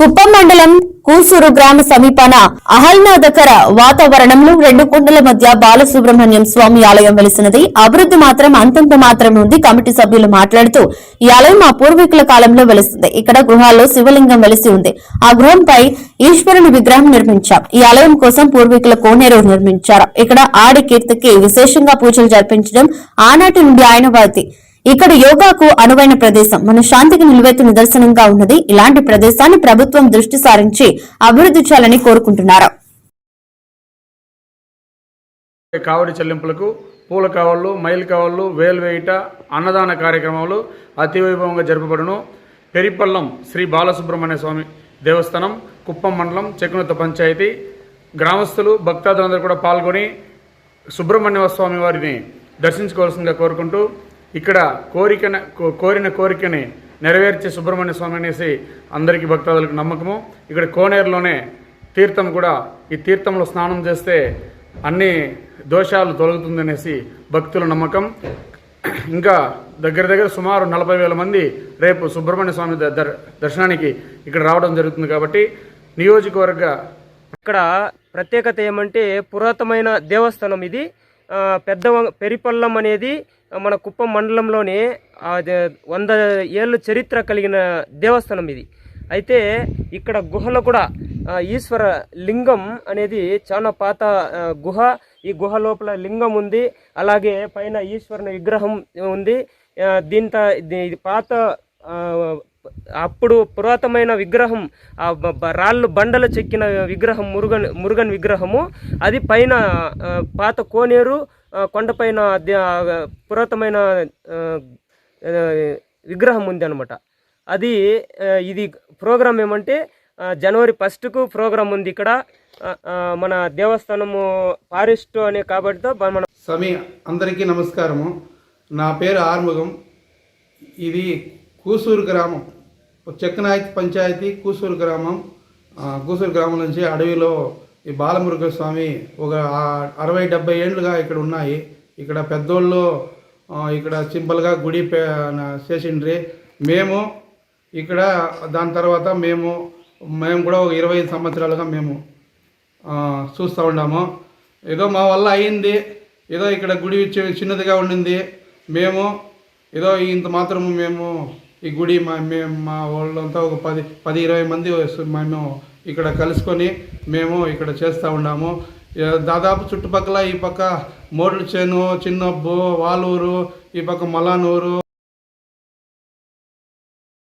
కుప్పం మండలం కూసూరు గ్రామ సమీపాన ఆహ్లాదకర వాతావరణంలో రెండు కొండల మధ్య బాలసుబ్రహ్మణ్యం స్వామి ఆలయం వెలిసినది. అభివృద్ధి మాత్రం అంతంత మాత్రమే ఉంది. కమిటీ సభ్యులు మాట్లాడుతూ ఈ ఆలయం ఆ పూర్వీకుల కాలంలో వెలుస్తుంది ఇక్కడ గృహాల్లో శివలింగం వెలిసి ఉంది. ఆ గృహంపై ఈశ్వరుని విగ్రహం నిర్మించాం. ఈ ఆలయం కోసం పూర్వీకుల కోనేరు నిర్మించారు. ఇక్కడ ఆడి కీర్తికి విశేషంగా పూజలు జరిపించడం ఆనాటి నుండి ఆయన వారి ఇక్కడ యోగాకు అనువైన ప్రదేశం. మన శాంతికి నిలువెత్తు నిదర్శనంగా ఉన్నది. ఇలాంటి ప్రదేశాన్ని ప్రభుత్వం దృష్టి సారించి అభివృద్ధి చేయాలని కోరుకుంటున్నారు. కావడి చెల్లింపులకు పూల కావళ్ళు మైల్ కావళ్ళు వేలు వేయుట అన్నదాన కార్యక్రమాలు అతి వైభవంగా జరపబడును. పెరిపల్లం శ్రీ బాలసుబ్రహ్మణ్య స్వామి దేవస్థానం కుప్పం మండలం చెక్కునత పంచాయతీ. గ్రామస్తులు భక్తాదులందరూ కూడా పాల్గొని సుబ్రహ్మణ్య స్వామి వారిని దర్శించుకోవాల్సిందిగా కోరుకుంటూ ఇక్కడ కోరిక కోరిన కోరికని నెరవేర్చే సుబ్రహ్మణ్య స్వామి అనేసి అందరికీ భక్తాదులకు నమ్మకము. ఇక్కడ కోనేరులోనే తీర్థం కూడా ఈ తీర్థంలో స్నానం చేస్తే అన్ని దోషాలు తొలగుతుందనేసి భక్తుల నమ్మకం. ఇంకా దగ్గర దగ్గర సుమారు నలభై వేల మంది రేపు సుబ్రహ్మణ్య స్వామి దర్శనానికి ఇక్కడ రావడం జరుగుతుంది కాబట్టి నియోజకవర్గ ఇక్కడ ప్రత్యేకత ఏమంటే పురాతనమైన దేవస్థానం ఇది. పెద్ద పెరిపల్లం అనేది మన కుప్పం మండలంలోని వంద ఏళ్ళు చరిత్ర కలిగిన దేవస్థానం ఇది. అయితే ఇక్కడ గుహలో కూడా ఈశ్వర లింగం అనేది చాలా పాత గుహ. ఈ గుహ లోపల లింగం ఉంది. అలాగే పైన ఈశ్వరుని విగ్రహం ఉంది. ఆ, దీంతో ఇది పాత అప్పుడు పురాతనమైన విగ్రహం ఆ రాళ్ళు బండలు చెక్కిన విగ్రహం మురుగన్ మురుగన్ విగ్రహము. అది పైన పాత కోనేరు కొండపైన పురాతమైన పురాతనమైన విగ్రహం ఉంది అనమాట అది ఇది ప్రోగ్రామ్ ఏమంటే జనవరి ఫస్ట్కు ప్రోగ్రామ్ ఉంది ఇక్కడ. మన దేవస్థానము ఫారెస్ట్ అనే కాబట్టితో మన సమీ అందరికీ నమస్కారము. నా పేరు ఆర్ముగం. ఇది కూసూరు గ్రామం. చెక్కనాయత్ పంచాయతీ కూసూరు గ్రామం. కూసూరు గ్రామం నుంచి అడవిలో ఈ బాలమురుగ స్వామి ఒక అరవై డెబ్బై ఏండ్లుగా ఇక్కడ ఉన్నాయి. ఇక్కడ పెద్దోళ్ళు ఇక్కడ సింపుల్గా గుడి చేసిండ్రి. మేము ఇక్కడ దాని తర్వాత మేము మేము కూడా ఒక ఇరవై ఐదు సంవత్సరాలుగా మేము చూస్తూ ఉన్నాము. ఏదో మా వల్ల అయింది. ఏదో ఇక్కడ గుడి చిన్నదిగా ఉండింది. మేము ఏదో ఇంత మాత్రము మేము ఈ గుడి మా మేము మా వాళ్ళంతా ఒక పది పది ఇరవై మంది వస్తు- మేము ఇక్కడ కలుసుకొని మేము ఇక్కడ చేస్తూ ఉన్నాము. దాదాపు చుట్టుపక్కల ఈ పక్క మోడల్ చేను చిన్నబ్బు వాలూరు ఈ పక్క మలానూరు.